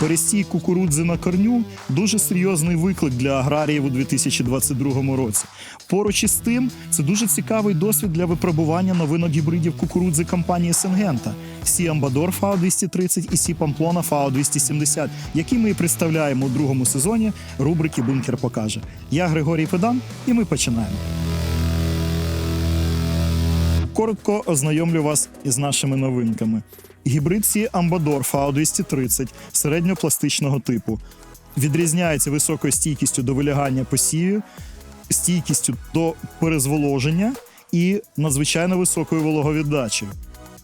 Перестій кукурудзи на корню дуже серйозний виклик для аграріїв у 2022 році. Поруч із тим, це дуже цікавий досвід для випробування новинок гібридів кукурудзи компанії Сенгента Сі Амбадор ФАО 230 і Сі Памплона ФАО 270, які ми і представляємо у другому сезоні рубрики Бункер покаже. Я Григорій Педан, і ми починаємо. Коротко ознайомлю вас із нашими новинками. Гібрид Сі Амбадор ФАО 230 середньопластичного типу. Відрізняється високою стійкістю до вилягання посівів, стійкістю до перезволоження і надзвичайно високою вологовіддачею.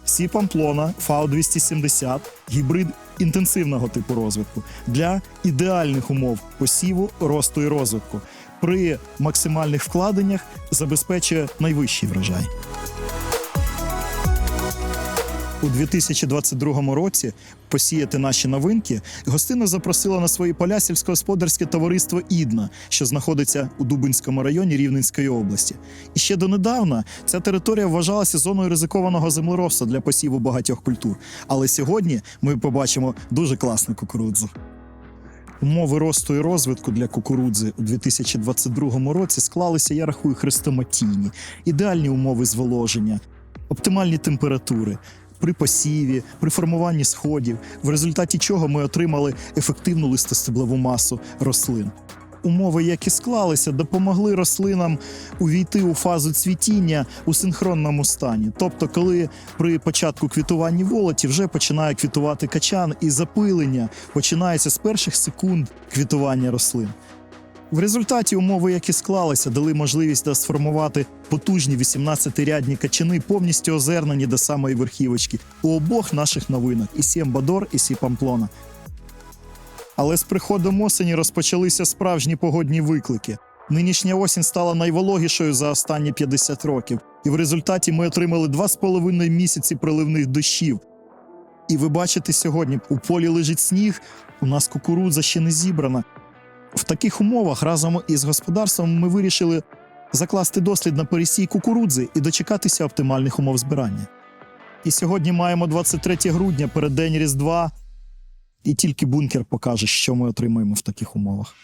Сі Памплона ФАО 270 гібрид інтенсивного типу розвитку для ідеальних умов посіву, росту і розвитку. При максимальних вкладеннях забезпечує найвищий врожай. У 2022 році посіяти наші новинки гостину запросило на свої поля сільськогосподарське товариство Ідна, що знаходиться у Дубинському районі Рівненської області. І ще донедавна ця територія вважалася зоною ризикованого землеробства для посіву багатьох культур. Але сьогодні ми побачимо дуже класну кукурудзу. Умови росту і розвитку для кукурудзи у 2022 році склалися, я рахую, хрестоматійні, ідеальні умови зволоження, оптимальні температури. При посіві, при формуванні сходів, в результаті чого ми отримали ефективну листостеблову масу рослин. Умови, які склалися, допомогли рослинам увійти у фазу цвітіння у синхронному стані. Тобто, коли при початку квітування волоті вже починає квітувати качан, і запилення починається з перших секунд квітування рослин. В результаті умови, які склалися, дали можливість сформувати потужні 18-рядні качани, повністю озернені до самої верхівочки у обох наших новинах і Сі Амбадор, і Сі Памплона. Але з приходом осені розпочалися справжні погодні виклики. Нинішня осінь стала найвологішою за останні 50 років, і в результаті ми отримали 2,5 місяці приливних дощів. І ви бачите сьогодні, у полі лежить сніг, у нас кукурудза ще не зібрана. В таких умовах разом із господарством ми вирішили закласти дослід на пересій кукурудзи і дочекатися оптимальних умов збирання. І сьогодні маємо 23 грудня, переддень Різдва, і тільки бункер покаже, що ми отримаємо в таких умовах.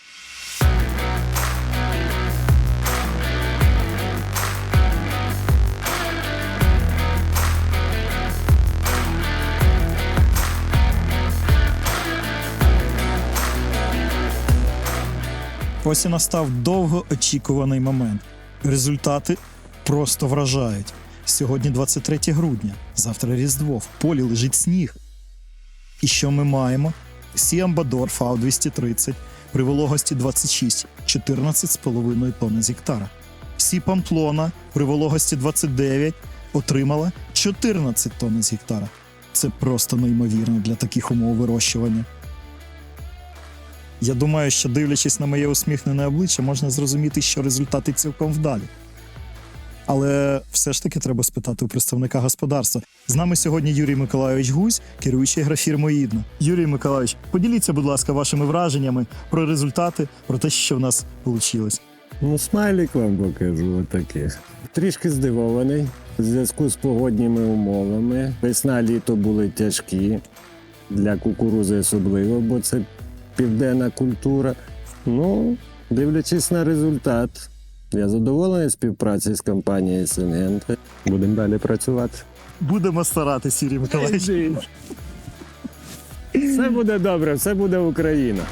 Ось і настав довгоочікуваний момент. Результати просто вражають. Сьогодні 23 грудня, завтра Різдво, в полі лежить сніг. І що ми маємо? Сі Амбадор ФАУ 230 при вологості 26, 14,5 тонни з гектара. Сі Памплона при вологості 29 отримала 14 тонн з гектара. Це просто неймовірно для таких умов вирощування. Я думаю, що дивлячись на моє усміхнене обличчя, можна зрозуміти, що результати цілком вдалі. Але все ж таки треба спитати у представника господарства. З нами сьогодні Юрій Миколайович Гузь, керуючий графірмою «Ідно». Юрій Миколайович, поділіться, будь ласка, вашими враженнями про результати, про те, що в нас вийшло. Ну, смайлик вам покажу отаких. Трішки здивований в зв'язку з погодніми умовами. Весна літо були тяжкі для кукурузи особливо, бо це південна культура. Ну, дивлячись на результат, я задоволений співпраці з компанією Сингента. Будемо далі працювати. Будемо старатися, Сірій Миколаївич. Все буде добре, все буде Україна.